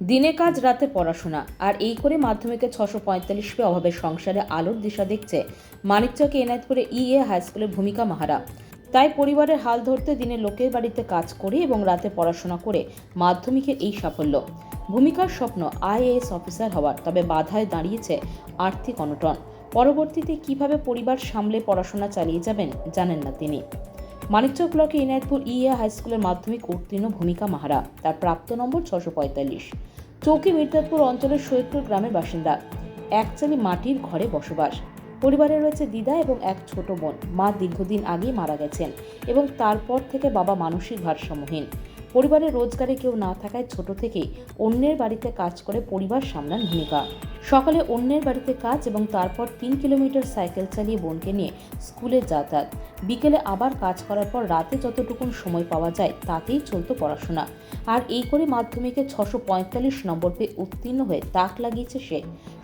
দিনে কাজ, রাতে পড়াশোনা। আর এই করে মাধ্যমিকে ছশো পঁয়তাল্লিশ পে অভাবের সংসারে আলোর দিশা দেখছে মানিকচক এনায়তপুরে ইএ হাই স্কুলের ভূমিকা মাহারা। তাই পরিবারের হাল ধরতে দিনে লোকের বাড়িতে কাজ করে এবং রাতে পড়াশোনা করে মাধ্যমিকের এই সাফল্য। ভূমিকার স্বপ্ন আইএএস অফিসার হওয়ার, তবে বাধায় দাঁড়িয়েছে আর্থিক অনটন। পরবর্তীতে কীভাবে পরিবার সামলে পড়াশোনা চালিয়ে যাবেন জানেন না তিনি। মানিকচক ব্লকে ইনায়তপুর ইএ হাইস্কুলের মাধ্যমিক উত্তীর্ণ ভূমিকা মাহারা। তার প্রাপ্ত নম্বর ছশো পঁয়তাল্লিশ। চৌকি মির্জাদপুর অঞ্চলের সৈয়দপুর গ্রামের বাসিন্দা। একচালি মাটির ঘরে বসবাস। পরিবারে রয়েছে দিদা এবং এক ছোট বোন। মা দীর্ঘদিন আগেই মারা গেছেন এবং তারপর থেকে বাবা মানসিক ভারসাম্যহীন। পরিবারের রোজগারে কেউ না থাকায় ছোট থেকেই অন্যের বাড়িতে কাজ করে পরিবার সামলান ভূমিকা। সকালে অন্যের বাড়িতে কাজ এবং তারপর তিন কিলোমিটার সাইকেল চালিয়ে বোনকে নিয়ে স্কুলে যাতায়াত। বিকেলে আবার কাজ করার পর রাতে যতটুকুন সময় পাওয়া যায় তাতেই চলতো পড়াশোনা। আর এই করে মাধ্যমিকে ছশো পঁয়তাল্লিশ নম্বর পেয়ে উত্তীর্ণ হয়ে তাক লাগিয়েছে সে।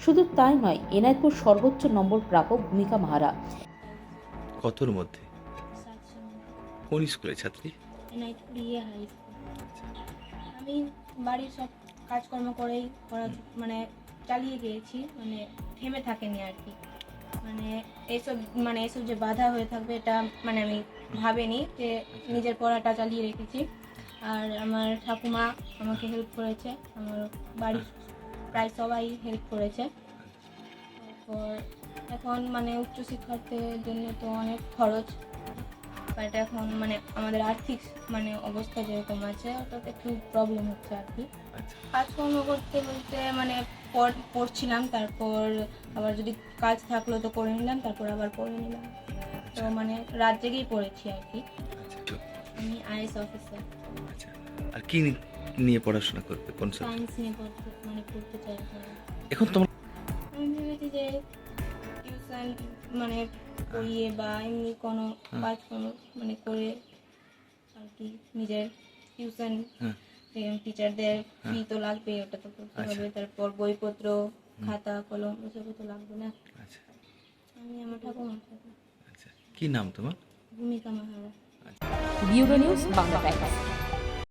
শুধু তাই নয় এনায়তপুর সর্বোচ্চ নম্বর প্রাপক ভূমিকা মাহারা। কতর মধ্যে? কোন স্কুলের ছাত্রী? এনআইটি ইয়ে হাই স্কুল। আমি বাড়ির সব কাজকর্ম করেই মানে চালিয়ে গিয়েছি মানে থেমে থাকেনি আর কি। মানে এইসব মানে এইসব যে বাধা হয়ে থাকবে এটা মানে আমি ভাবিনি যে নিজের পড়াটা চালিয়ে রেখেছি। আর আমার ঠাকুমা আমাকে হেল্প করেছে, আমার বাড়ির প্রায় সবাই হেল্প করেছে। তারপর এখন মানে উচ্চশিক্ষার্থীর জন্য তো অনেক খরচ। বাট এখন মানে আমাদের আর্থিক মানে অবস্থা যেরকম আছে ওটাতে একটু প্রবলেম হচ্ছে আর কি আচ্ছা কাজকর্ম করতে বলতে মানে পড়- পড়ছিলাম তারপর আবার যদি কাজ থাকল তো করে নিলাম তারপর আবার পড়ে নিলাম। তো মানে রাত জেগেই পড়েছি আর কি আচ্ছা আমি আইএস অফিসার আচ্ছা আর কি নিয়ে পড়াশোনা করতে কোন সায়েন্স নিয়ে পড়তে মানে পড়তে চাই। এখন তোমার আমি ভেবেছি যে টিউশন মানে করিয়ে বা এমনি কোনো কাজ কোনো মানে করে আর কি নিজের টিউশন হ্যাঁ টিচারদের ফি তো লাগবে ওটা তো করতে আচ্ছা। হবে তারপর বইপত্র খাতা কলম এসবও তো লাগবে না। আচ্ছা। আমি আমার ঠাকুমার সাথে আচ্ছা। কি নাম তোমার? Bhumika Mahara. Bureau news Bangla times